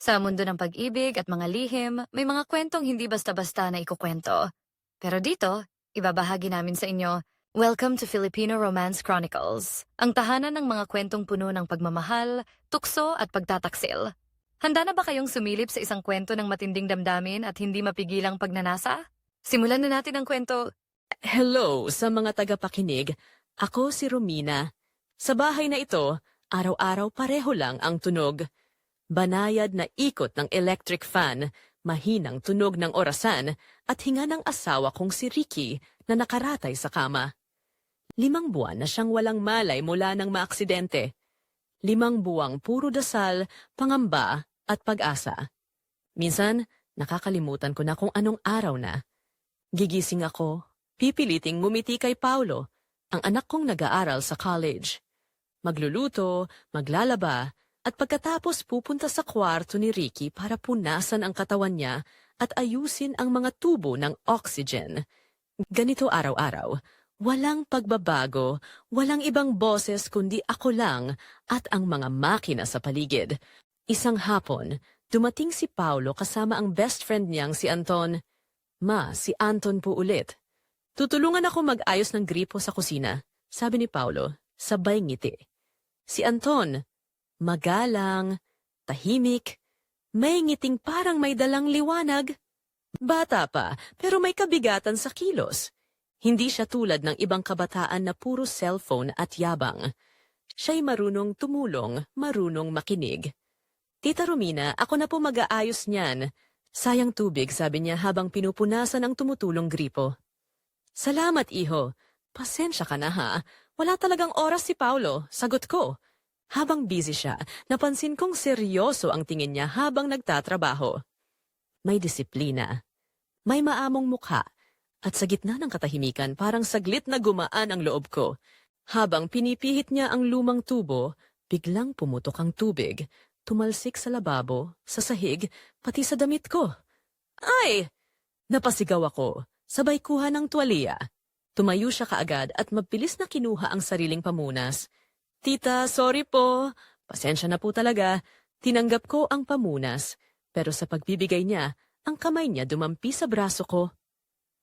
Sa mundo ng pag-ibig at mga lihim, may mga kwentong hindi basta-basta na ikukwento. Pero dito, ibabahagi namin sa inyo, Welcome to Filipino Romance Chronicles, ang tahanan ng mga kwentong puno ng pagmamahal, tukso at pagtataksil. Handa na ba kayong sumilip sa isang kwento ng matinding damdamin at hindi mapigilang pagnanasa? Simulan na natin ang kwento. Hello sa mga tagapakinig. Ako si Romina. Sa bahay na ito, araw-araw pareho lang ang tunog. Banayad na ikot ng electric fan, mahinang tunog ng orasan, at hinga ng asawa kong si Ricky na nakaratay sa kama. Limang buwan na siyang walang malay mula ng maaksidente. Limang buwang puro dasal, pangamba, at pag-asa. Minsan, nakakalimutan ko na kung anong araw na. Gigising ako, pipiliting ngumiti kay Paulo, ang anak kong nag-aaral sa college. Magluluto, maglalaba, at pagkatapos pupunta sa kwarto ni Ricky para punasan ang katawan niya at ayusin ang mga tubo ng oxygen. Ganito araw-araw, walang pagbabago, walang ibang boses kundi ako lang at ang mga makina sa paligid. Isang hapon, dumating si Paulo kasama ang best friend niyang si Anton. Ma, si Anton po ulit. Tutulungan ako mag-ayos ng gripo sa kusina, sabi ni Paulo, sabay ngiti. Si Anton, magalang, tahimik, may ngiting parang may dalang liwanag. Bata pa, pero may kabigatan sa kilos. Hindi siya tulad ng ibang kabataan na puro cellphone at yabang. Siya'y marunong tumulong, marunong makinig. Tita Romina, ako na po mag-aayos niyan. Sayang tubig, sabi niya habang pinupunasan ang tumutulong gripo. Salamat, iho. Pasensya ka na ha. Wala talagang oras si Paulo, sagot ko. Habang busy siya, napansin kong seryoso ang tingin niya habang nagtatrabaho. May disiplina. May maamong mukha. At sa gitna ng katahimikan, parang saglit na gumaan ang loob ko. Habang pinipihit niya ang lumang tubo, biglang pumutok ang tubig. Tumalsik sa lababo, sa sahig, pati sa damit ko. Ay! Napasigaw ako. Sabay kuha ng tuwalya. Tumayo siya kaagad at mabilis na kinuha ang sariling pamunas. Tita, sorry po. Pasensya na po talaga. Tinanggap ko ang pamunas. Pero sa pagbibigay niya, ang kamay niya dumampi sa braso ko.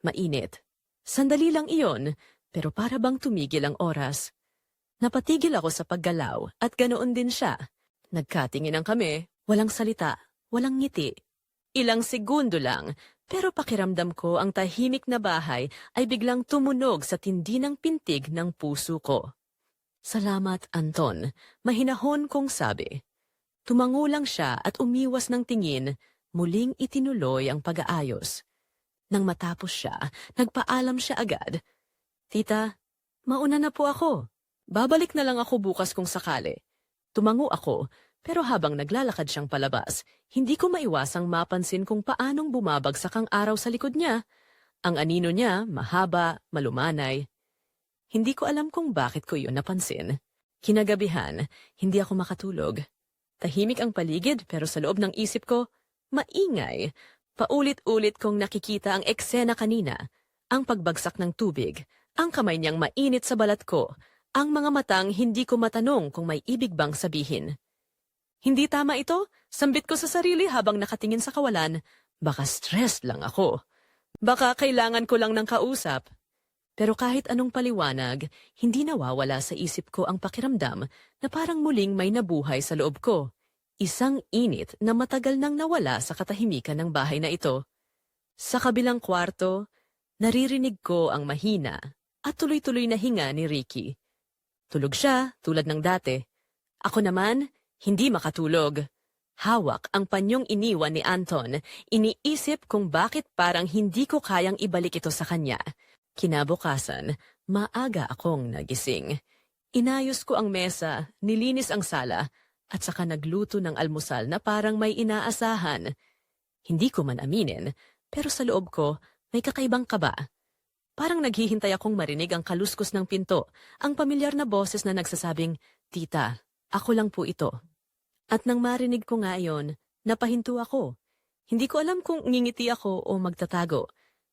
Mainit. Sandali lang iyon, pero para bang tumigil ang oras. Napatigil ako sa paggalaw at ganoon din siya. Nagkatinginan kami, walang salita, walang ngiti. Ilang segundo lang, pero pakiramdam ko ang tahimik na bahay ay biglang tumunog sa tindi ng pintig ng puso ko. Salamat, Anton. Mahinahon kong sabi. Tumango lang siya at umiwas ng tingin, muling itinuloy ang pag-aayos. Nang matapos siya, nagpaalam siya agad. Tita, mauna na po ako. Babalik na lang ako bukas kung sakali. Tumango ako, pero habang naglalakad siyang palabas, hindi ko maiwasang mapansin kung paanong bumabagsak ang araw sa likod niya. Ang anino niya, mahaba, malumanay. Hindi ko alam kung bakit ko iyon napansin. Kinagabihan, hindi ako makatulog. Tahimik ang paligid pero sa loob ng isip ko, maingay. Paulit-ulit kong nakikita ang eksena kanina. Ang pagbagsak ng tubig, ang kamay niyang mainit sa balat ko, ang mga matang hindi ko matanong kung may ibig bang sabihin. Hindi tama ito, sambit ko sa sarili habang nakatingin sa kawalan. Baka stressed lang ako. Baka kailangan ko lang ng kausap. Pero kahit anong paliwanag, hindi nawawala sa isip ko ang pakiramdam na parang muling may nabuhay sa loob ko. Isang init na matagal nang nawala sa katahimikan ng bahay na ito. Sa kabilang kwarto, naririnig ko ang mahina at tuloy-tuloy na hinga ni Ricky. Tulog siya tulad ng dati. Ako naman, hindi makatulog. Hawak ang panyong iniwan ni Anton, iniisip kung bakit parang hindi ko kayang ibalik ito sa kanya. Kinabukasan, maaga akong nagising. Inayos ko ang mesa, nilinis ang sala, at saka nagluto ng almusal na parang may inaasahan. Hindi ko man aminin, pero sa loob ko, may kakaibang kaba. Parang naghihintay akong marinig ang kaluskos ng pinto, ang pamilyar na boses na nagsasabing, Tita, ako lang po ito. At nang marinig ko nga iyon, napahinto ako. Hindi ko alam kung ngingiti ako o magtatago.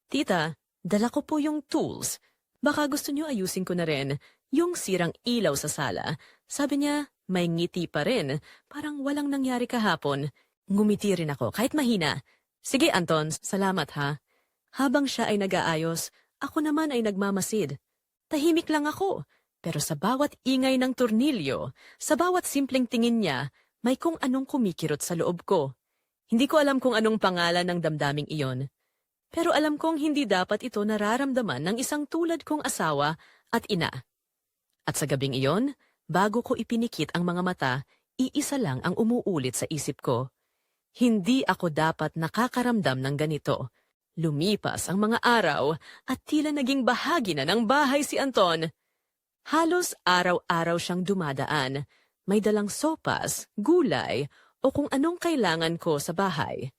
Tita, dala ko po yung tools. Baka gusto niyo ayusin ko na rin yung sirang ilaw sa sala. Sabi niya, may ngiti pa rin. Parang walang nangyari kahapon. Ngumiti rin ako, kahit mahina. Sige, Anton, salamat ha. Habang siya ay nag-aayos, ako naman ay nagmamasid. Tahimik lang ako, pero sa bawat ingay ng turnilyo, sa bawat simpleng tingin niya, may kung anong kumikirot sa loob ko. Hindi ko alam kung anong pangalan ng damdaming iyon. Pero alam kong hindi dapat ito nararamdaman ng isang tulad kong asawa at ina. At sa gabing iyon, bago ko ipinikit ang mga mata, iisa lang ang umuulit sa isip ko. Hindi ako dapat nakakaramdam ng ganito. Lumipas ang mga araw at tila naging bahagi na ng bahay si Anton. Halos araw-araw siyang dumadaan. May dalang sopas, gulay, o kung anong kailangan ko sa bahay.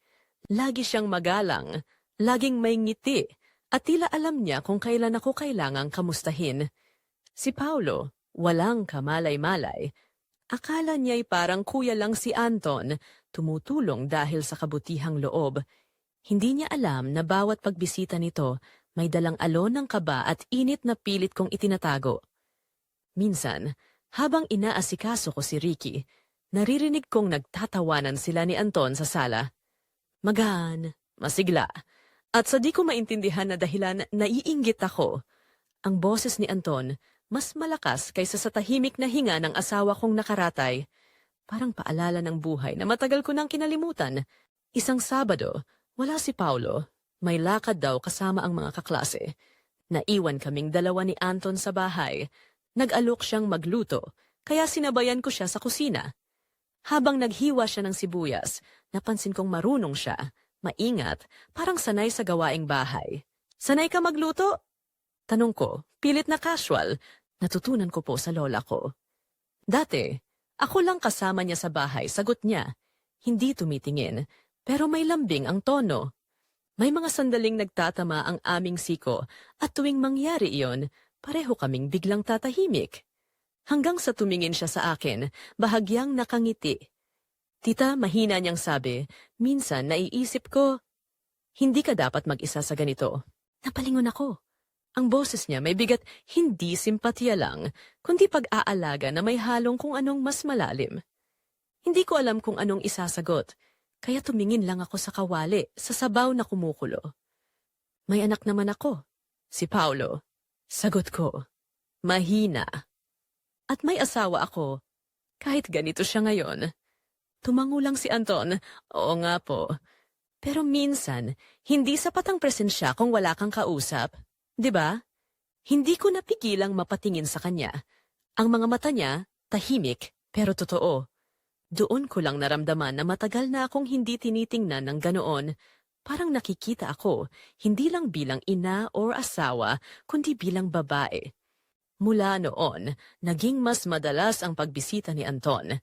Lagi siyang magalang, laging may ngiti, at tila alam niya kung kailan ako kailangang kamustahin. Si Paulo, walang kamalay-malay. Akala niya'y parang kuya lang si Anton, tumutulong dahil sa kabutihang loob. Hindi niya alam na bawat pagbisita nito may dalang alon ng kaba at init na pilit kong itinatago. Minsan, habang inaasikaso ko si Ricky, naririnig kong nagtatawanan sila ni Anton sa sala. Magaan, masigla, at sa di ko maintindihan na dahilan naiinggit ako. Ang boses ni Anton mas malakas kaysa sa tahimik na hinga ng asawa kong nakaratay. Parang paalala ng buhay na matagal ko nang kinalimutan. Isang Sabado, wala si Paulo. May lakad daw kasama ang mga kaklase. Naiwan kaming dalawa ni Anton sa bahay. Nag-alok siyang magluto, kaya sinabayan ko siya sa kusina. Habang naghiwa siya ng sibuyas, napansin kong marunong siya, maingat, parang sanay sa gawaing bahay. Sanay ka magluto? Tanong ko, pilit na casual, natutunan ko po sa lola ko. Dati, ako lang kasama niya sa bahay, sagot niya. Hindi tumitingin, pero may lambing ang tono. May mga sandaling nagtatama ang aming siko at tuwing mangyari iyon, pareho kaming biglang tatahimik. Hanggang sa tumingin siya sa akin, bahagyang nakangiti. Tita, mahina niyang sabi, minsan naiisip ko, hindi ka dapat mag-isa sa ganito. Napalingon ako. Ang boses niya may bigat hindi simpatya lang, kundi pag-aalaga na may halong kung anong mas malalim. Hindi ko alam kung anong isasagot, kaya tumingin lang ako sa kawali, sa sabaw na kumukulo. May anak naman ako, si Paulo. Sagot ko, mahina. At may asawa ako, kahit ganito siya ngayon. Tumango lang si Anton, oo nga po. Pero minsan, hindi sapat ang presensya kung wala kang kausap. ba? Hindi ko napigilang mapatingin sa kanya. Ang mga mata niya, tahimik, pero totoo. Doon ko lang naramdaman na matagal na akong hindi tinitingnan ng ganoon. Parang nakikita ako, hindi lang bilang ina or asawa, kundi bilang babae. Mula noon, naging mas madalas ang pagbisita ni Anton.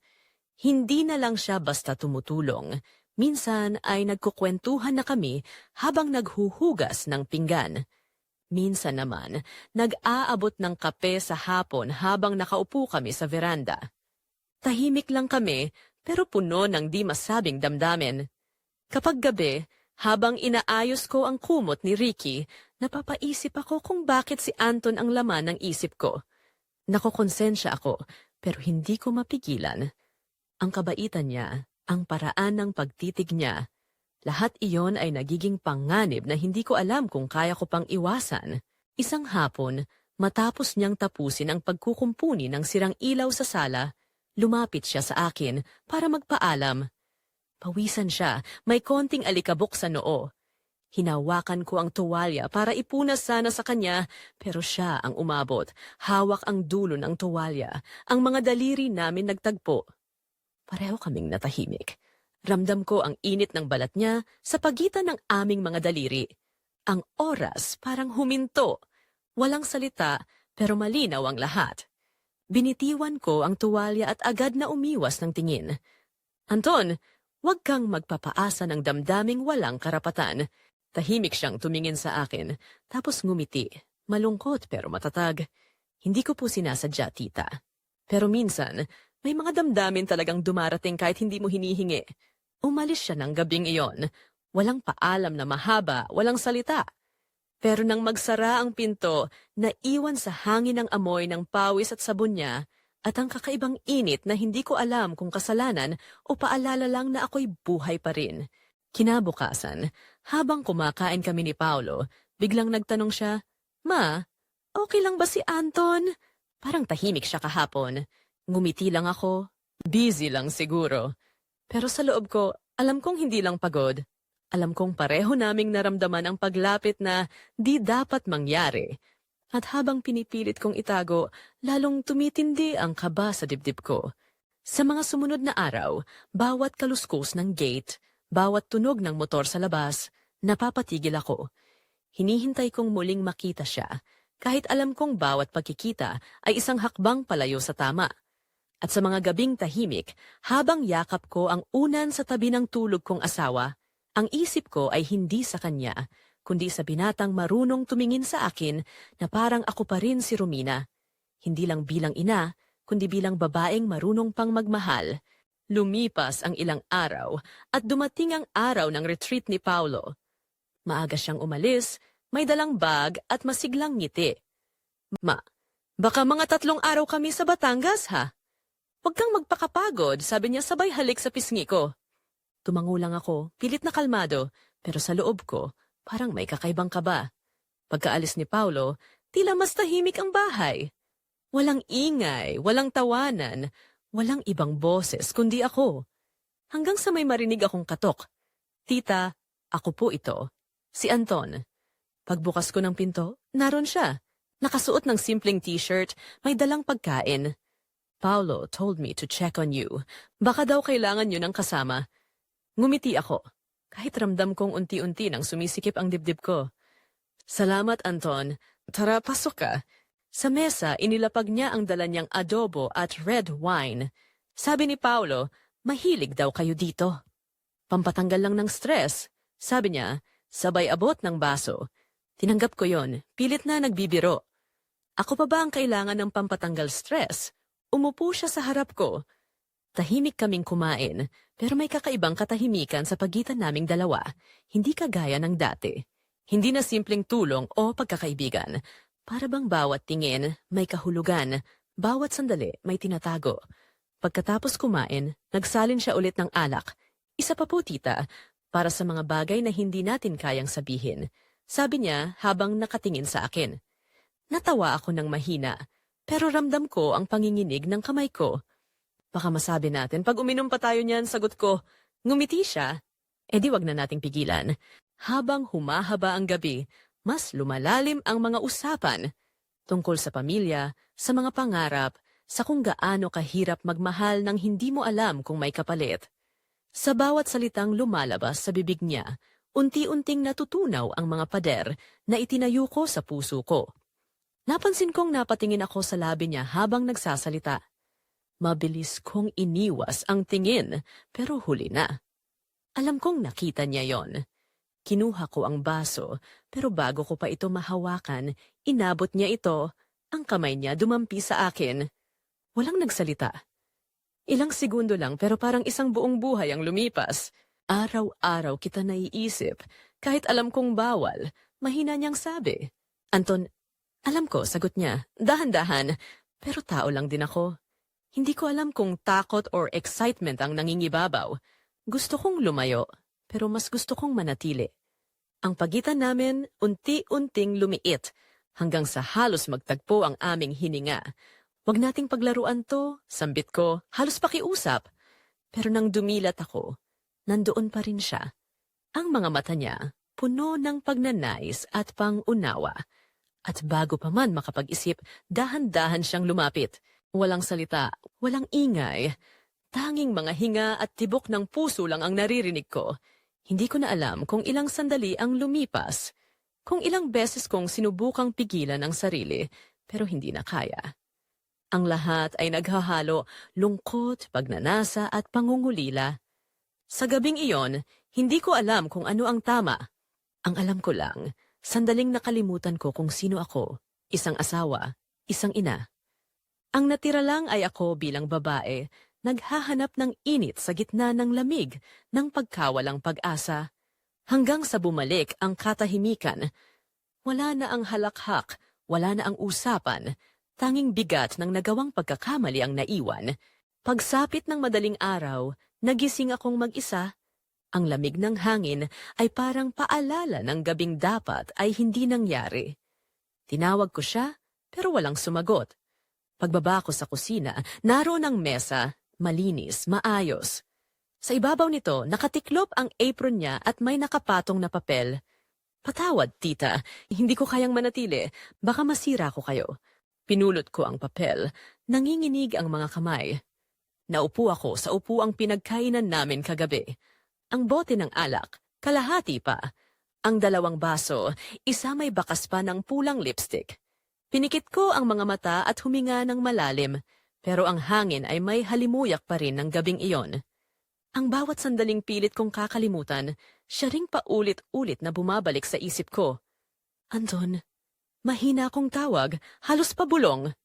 Hindi na lang siya basta tumutulong. Minsan ay nagkukwentuhan na kami habang naghuhugas ng pinggan. Minsan naman, nag-aabot ng kape sa hapon habang nakaupo kami sa veranda. Tahimik lang kami, pero puno ng di masabing damdamin. Kapag gabi, habang inaayos ko ang kumot ni Ricky, napapaisip ako kung bakit si Anton ang laman ng isip ko. Nakokonsensya ako, pero hindi ko mapigilan. Ang kabaitan niya, ang paraan ng pagtitig niya, lahat iyon ay nagiging panganib na hindi ko alam kung kaya ko pang iwasan. Isang hapon, matapos niyang tapusin ang pagkukumpuni ng sirang ilaw sa sala, lumapit siya sa akin para magpaalam. Pawisan siya, may konting alikabok sa noo. Hinawakan ko ang tuwalya para ipunas sana sa kanya, pero siya ang umabot. Hawak ang dulo ng tuwalya. Ang mga daliri namin nagtagpo. Pareho kaming natahimik. Ramdam ko ang init ng balat niya sa pagitan ng aming mga daliri. Ang oras parang huminto. Walang salita, pero malinaw ang lahat. Binitiwan ko ang tuwalya at agad na umiwas ng tingin. Anton, huwag kang magpapaasa ng damdaming walang karapatan. Tahimik siyang tumingin sa akin, tapos ngumiti. Malungkot pero matatag. Hindi ko po sinasadya, tita. Pero minsan, may mga damdamin talagang dumarating kahit hindi mo hinihingi. Umalis siya ng gabing iyon. Walang paalam na mahaba, walang salita. Pero nang magsara ang pinto, naiwan sa hangin ng amoy ng pawis at sabon niya, at ang kakaibang init na hindi ko alam kung kasalanan o paalala lang na ako'y buhay pa rin. Kinabukasan, habang kumakain kami ni Paolo, biglang nagtanong siya, Ma, okay lang ba si Anton? Parang tahimik siya kahapon. Ngumiti lang ako. Busy lang siguro. Pero sa loob ko, alam kong hindi lang pagod. Alam kong pareho naming naramdaman ang paglapit na di dapat mangyari. At habang pinipilit kong itago, lalong tumitindi ang kaba sa dibdib ko. Sa mga sumunod na araw, bawat kaluskos ng gate, bawat tunog ng motor sa labas, napapatigil ako. Hinihintay kong muling makita siya, kahit alam kong bawat pagkikita ay isang hakbang palayo sa tama. At sa mga gabing tahimik, habang yakap ko ang unan sa tabi ng tulog kong asawa, ang isip ko ay hindi sa kanya, kundi sa binatang marunong tumingin sa akin na parang ako pa rin si Romina. Hindi lang bilang ina, kundi bilang babaeng marunong pang magmahal. Lumipas ang ilang araw at dumating ang araw ng retreat ni Paulo. Maaga siyang umalis, may dalang bag at masiglang ngiti. Ma, baka mga tatlong araw kami sa Batangas ha? Huwag kang magpakapagod, sabi niya sabay halik sa pisngi ko. Tumango lang ako, pilit na kalmado, pero sa loob ko, parang may kakaibang kaba. Pagkaalis ni Paulo, tila mas tahimik ang bahay. Walang ingay, walang tawanan, walang ibang boses kundi ako. Hanggang sa may marinig akong katok. Tita, ako po ito. Si Anton. Pagbukas ko ng pinto, naron siya. Nakasuot ng simpleng t-shirt, may dalang pagkain. Paulo told me to check on you. Baka daw kailangan nyo ng kasama. Ngumiti ako. Kahit ramdam kong unti-unti nang sumisikip ang dibdib ko. Salamat, Anton. Tara, pasok ka. Sa mesa, inilapag niya ang dala niyang adobo at red wine. Sabi ni Paulo, mahilig daw kayo dito. Pampatanggal lang ng stress. Sabi niya, sabay abot ng baso. Tinanggap ko yon, pilit na nagbibiro. Ako pa ba ang kailangan ng pampatanggal stress? Umupo siya sa harap ko. Tahimik kaming kumain, pero may kakaibang katahimikan sa pagitan naming dalawa, hindi kagaya ng dati. Hindi na simpleng tulong o pagkakaibigan. Para bang bawat tingin may kahulugan, bawat sandali may tinatago. Pagkatapos kumain, nagsalin siya ulit ng alak. Isa pa po tita, para sa mga bagay na hindi natin kayang sabihin. Sabi niya habang nakatingin sa akin. Natawa ako ng mahina, pero ramdam ko ang panginginig ng kamay ko. Baka masabi natin, pag uminom pa tayo niyan, sagot ko, ngumiti siya. E di wag na nating pigilan. Habang humahaba ang gabi, mas lumalalim ang mga usapan tungkol sa pamilya, sa mga pangarap, sa kung gaano kahirap magmahal nang hindi mo alam kung may kapalit. Sa bawat salitang lumalabas sa bibig niya, unti-unting natutunaw ang mga pader na itinayo ko sa puso ko. Napansin kong napatingin ako sa labi niya habang nagsasalita. Mabilis kong iniwas ang tingin, pero huli na. Alam kong nakita niya yon. Kinuha ko ang baso, pero bago ko pa ito mahawakan, inabot niya ito. Ang kamay niya dumampi sa akin. Walang nagsalita. Ilang segundo lang pero parang isang buong buhay ang lumipas. Araw-araw kita naiisip. Kahit alam kong bawal, mahina niyang sabi. Anton, alam ko, sagot niya. Dahan-dahan, pero tao lang din ako. Hindi ko alam kung takot or excitement ang nangingibabaw. Gusto kong lumayo, pero mas gusto kong manatili. Ang pagitan namin unti-unting lumiit hanggang sa halos magtagpo ang aming hininga. Huwag nating paglaruan to, sambit ko, halos pakiusap. Pero nang dumilat ako, nandoon pa rin siya. Ang mga mata niya, puno ng pagnanais at pangunawa. At bago pa man makapag-isip, dahan-dahan siyang lumapit. Walang salita, walang ingay. Tanging mga hinga at tibok ng puso lang ang naririnig ko. Hindi ko na alam kung ilang sandali ang lumipas. Kung ilang beses kong sinubukang pigilan ang sarili, pero hindi na kaya. Ang lahat ay naghahalo, lungkot, pagnanasa at pangungulila. Sa gabing iyon, hindi ko alam kung ano ang tama. Ang alam ko lang, sandaling nakalimutan ko kung sino ako, isang asawa, isang ina. Ang natira lang ay ako bilang babae, naghahanap ng init sa gitna ng lamig ng pagkawalang pag-asa. Hanggang sa bumalik ang katahimikan. Wala na ang halakhak, wala na ang usapan, tanging bigat ng nagawang pagkakamali ang naiwan. Pagsapit ng madaling araw, nagising akong mag-isa. Ang lamig ng hangin ay parang paalala ng gabing dapat ay hindi nangyari. Tinawag ko siya, pero walang sumagot. Pagbaba ko sa kusina, naroon ang mesa, malinis, maayos. Sa ibabaw nito, nakatiklop ang apron niya at may nakapatong na papel. Patawad, tita. Hindi ko kayang manatili. Baka masira ko kayo. Pinulot ko ang papel. Nanginginig ang mga kamay. Naupo ako sa upuang pinagkainan namin kagabi. Ang bote ng alak, kalahati pa. Ang dalawang baso, isa may bakas pa ng pulang lipstick. Pinikit ko ang mga mata at huminga ng malalim, pero ang hangin ay may halimuyak pa rin ng gabing iyon. Ang bawat sandaling pilit kong kakalimutan, siya ring paulit-ulit na bumabalik sa isip ko. Anton, mahina akong tawag, halos pabulong.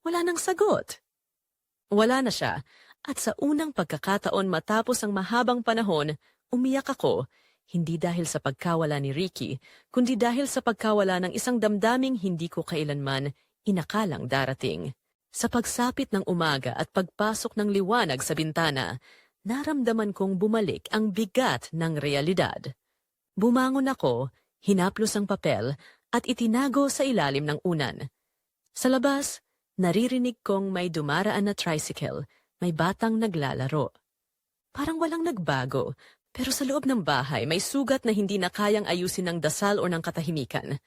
Wala nang sagot. Wala na siya, at sa unang pagkakataon matapos ang mahabang panahon, umiyak ako, hindi dahil sa pagkawala ni Ricky, kundi dahil sa pagkawala ng isang damdaming hindi ko kailanman inakalang darating. Sa pagsapit ng umaga at pagpasok ng liwanag sa bintana, naramdaman kong bumalik ang bigat ng realidad. Bumangon ako, hinaplos ang papel, at itinago sa ilalim ng unan. Sa labas, naririnig kong may dumaraan na tricycle, may batang naglalaro. Parang walang nagbago, pero sa loob ng bahay may sugat na hindi na kayang ayusin ng dasal o ng katahimikan.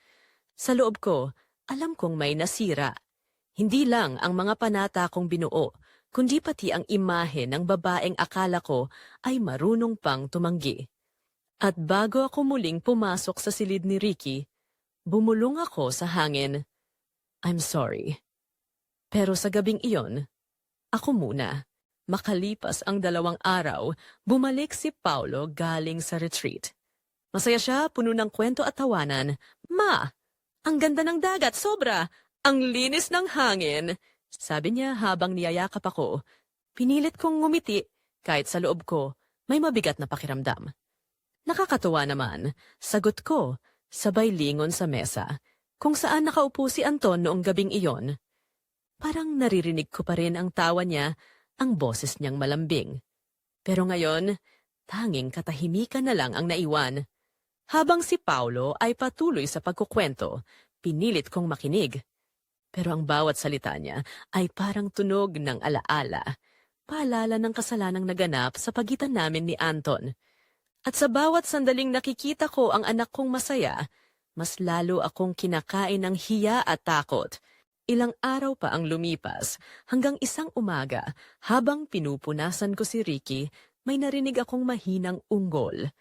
Sa loob ko, alam kong may nasira. Hindi lang ang mga panata kong binuo, kundi pati ang imahe ng babaeng akala ko ay marunong pang tumanggi. At bago ako muling pumasok sa silid ni Ricky, bumulong ako sa hangin. I'm sorry. Pero sa gabing iyon, ako muna. Makalipas ang dalawang araw, bumalik si Paulo galing sa retreat. Masaya siya, puno ng kwento at tawanan. Ma, ang ganda ng dagat, sobra! Ang linis ng hangin! Sabi niya habang niyayakap ako. Pinilit kong ngumiti, kahit sa loob ko, may mabigat na pakiramdam. Nakakatuwa naman, sagot ko, sabay lingon sa mesa, kung saan nakaupo si Anton noong gabing iyon. Parang naririnig ko pa rin ang tawa niya, ang boses niyang malambing. Pero ngayon, tanging katahimikan na lang ang naiwan. Habang si Paulo ay patuloy sa pagkukwento, pinilit kong makinig. Pero ang bawat salita niya ay parang tunog ng alaala, paalala ng kasalanang naganap sa pagitan namin ni Anton. At sa bawat sandaling nakikita ko ang anak kong masaya, mas lalo akong kinakain ng hiya at takot. Ilang araw pa ang lumipas, hanggang isang umaga, habang pinupunasan ko si Ricky, may narinig akong mahinang unggol.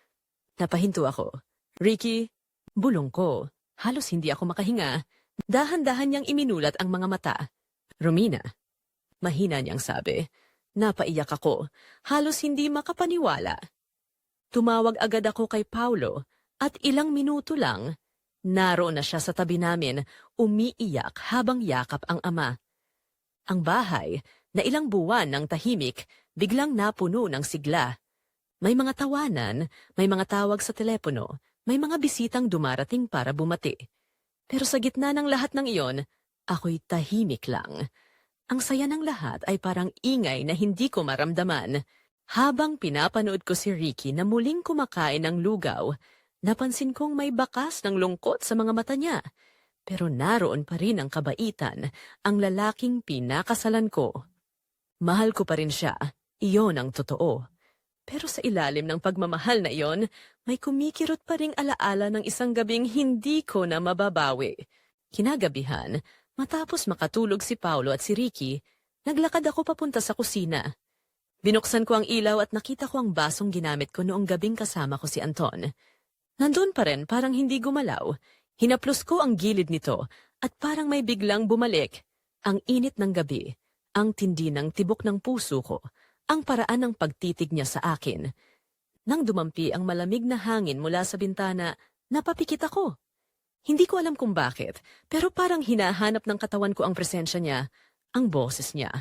Napahinto ako. Ricky, bulong ko. Halos hindi ako makahinga. Dahan-dahan niyang iminulat ang mga mata. Romina. Mahina niyang sabi. Napaiyak ako. Halos hindi makapaniwala. Tumawag agad ako kay Paulo at ilang minuto lang, naroon na siya sa tabi namin, umiiyak habang yakap ang ama. Ang bahay, na ilang buwan ng tahimik, biglang napuno ng sigla. May mga tawanan, may mga tawag sa telepono, may mga bisitang dumarating para bumati. Pero sa gitna ng lahat ng iyon, ako'y tahimik lang. Ang saya ng lahat ay parang ingay na hindi ko maramdaman. Habang pinapanood ko si Ricky na muling kumakain ng lugaw, napansin kong may bakas ng lungkot sa mga mata niya. Pero naroon pa rin ang kabaitan, ang lalaking pinakasalan ko. Mahal ko pa rin siya, iyon ang totoo. Pero sa ilalim ng pagmamahal na iyon, may kumikirot pa ring alaala ng isang gabing hindi ko na mababawi. Kinagabihan, matapos makatulog si Paulo at si Ricky, naglakad ako papunta sa kusina. Binuksan ko ang ilaw at nakita ko ang basong ginamit ko noong gabing kasama ko si Anton. Nandun pa rin, parang hindi gumalaw. Hinaplos ko ang gilid nito at parang may biglang bumalik. Ang init ng gabi, ang tindi ng tibok ng puso ko, ang paraan ng pagtitig niya sa akin. Nang dumampi ang malamig na hangin mula sa bintana, napapikit ako. Hindi ko alam kung bakit, pero parang hinahanap ng katawan ko ang presensya niya, ang boses niya,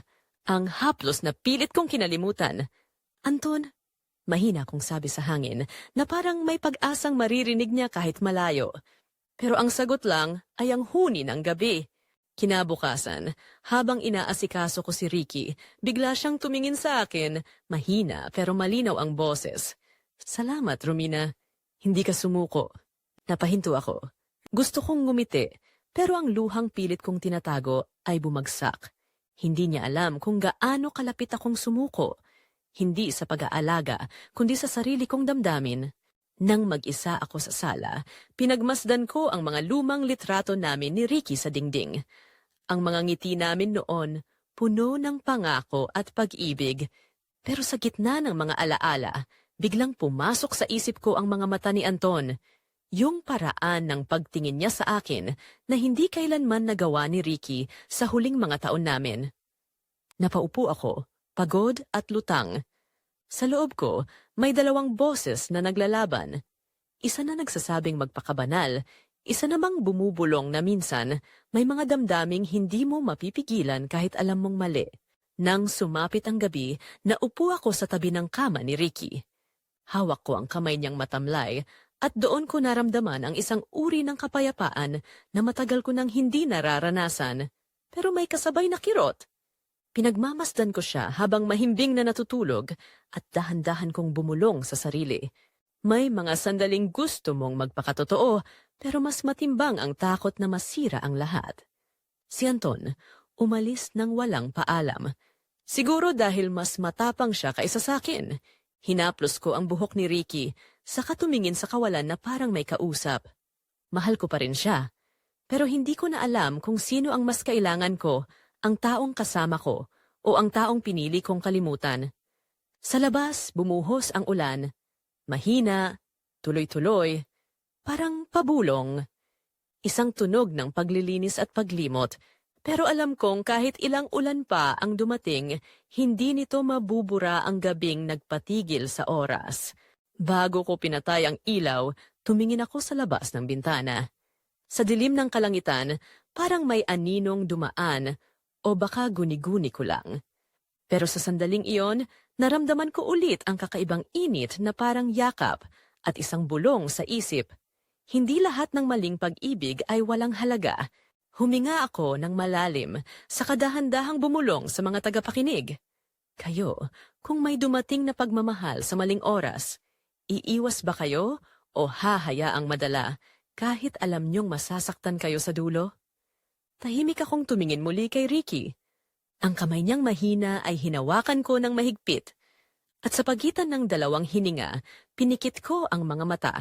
ang haplos na pilit kong kinalimutan. Anton, mahina kong sabi sa hangin na parang may pag-asang maririnig niya kahit malayo. Pero ang sagot lang ay ang huni ng gabi. Kinabukasan, habang inaasikaso ko si Ricky, bigla siyang tumingin sa akin, mahina pero malinaw ang boses. Salamat, Romina. Hindi ka sumuko. Napahinto ako. Gusto kong ngumiti, pero ang luhang pilit kong tinatago ay bumagsak. Hindi niya alam kung gaano kalapit akong sumuko. Hindi sa pag-aalaga, kundi sa sarili kong damdamin. Nang mag-isa ako sa sala, pinagmasdan ko ang mga lumang litrato namin ni Ricky sa dingding. Ang mga ngiti namin noon, puno ng pangako at pag-ibig. Pero sa gitna ng mga alaala, biglang pumasok sa isip ko ang mga mata ni Anton. Yung paraan ng pagtingin niya sa akin na hindi kailanman nagawa ni Ricky sa huling mga taon namin. Napaupo ako, pagod at lutang. Sa loob ko, may dalawang boses na naglalaban. Isa na nagsasabing magpakabanal, isa namang bumubulong na minsan may mga damdaming hindi mo mapipigilan kahit alam mong mali. Nang sumapit ang gabi, naupo ako sa tabi ng kama ni Ricky. Hawak ko ang kamay niyang matamlay at doon ko naramdaman ang isang uri ng kapayapaan na matagal ko nang hindi nararanasan, pero may kasabay na kirot. Pinagmamasdan ko siya habang mahimbing na natutulog at dahan-dahan kong bumulong sa sarili. May mga sandaling gusto mong magpakatotoo pero mas matimbang ang takot na masira ang lahat. Si Anton, umalis ng walang paalam. Siguro dahil mas matapang siya kaysa sa akin. Hinaplos ko ang buhok ni Ricky, saka tumingin sa kawalan na parang may kausap. Mahal ko pa rin siya. Pero hindi ko na alam kung sino ang mas kailangan ko, ang taong kasama ko o ang taong pinili kong kalimutan. Sa labas, bumuhos ang ulan. Mahina, tuloy-tuloy, parang pabulong. Isang tunog ng paglilinis at paglimot, pero alam kong kahit ilang ulan pa ang dumating, hindi nito mabubura ang gabing nagpatigil sa oras. Bago ko pinatay ang ilaw, tumingin ako sa labas ng bintana. Sa dilim ng kalangitan, parang may aninong dumaan o baka guni-guni ko lang. Pero sa sandaling iyon, naramdaman ko ulit ang kakaibang init na parang yakap at isang bulong sa isip. Hindi lahat ng maling pag-ibig ay walang halaga. Huminga ako ng malalim sa kadahan-dahang bumulong sa mga tagapakinig. Kayo, kung may dumating na pagmamahal sa maling oras, iiwas ba kayo o hahayaang madala kahit alam niyong masasaktan kayo sa dulo? Tahimik akong tumingin muli kay Ricky. Ang kamay niyang mahina ay hinawakan ko ng mahigpit. At sa pagitan ng dalawang hininga, pinikit ko ang mga mata.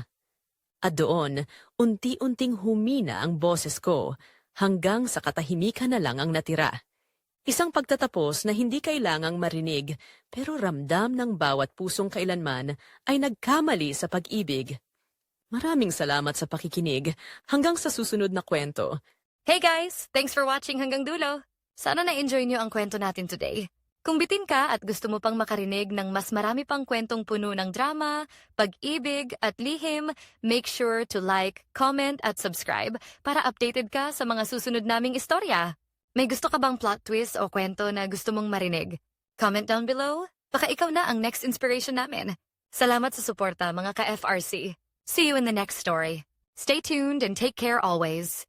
At doon, unti-unting humina ang boses ko hanggang sa katahimikan na lang ang natira. Isang pagtatapos na hindi kailangang marinig pero ramdam ng bawat pusong kailanman ay nagkamali sa pag-ibig. Maraming salamat sa pakikinig hanggang sa susunod na kwento. Hey guys! Thanks for watching hanggang dulo. Sana na-enjoy niyo ang kwento natin today. Kung bitin ka at gusto mo pang makarinig ng mas marami pang kwentong puno ng drama, pag-ibig at lihim, make sure to like, comment at subscribe para updated ka sa mga susunod naming istorya. May gusto ka bang plot twist o kwento na gusto mong marinig? Comment down below. Baka ikaw na ang next inspiration namin. Salamat sa suporta mga ka-FRC. See you in the next story. Stay tuned and take care always.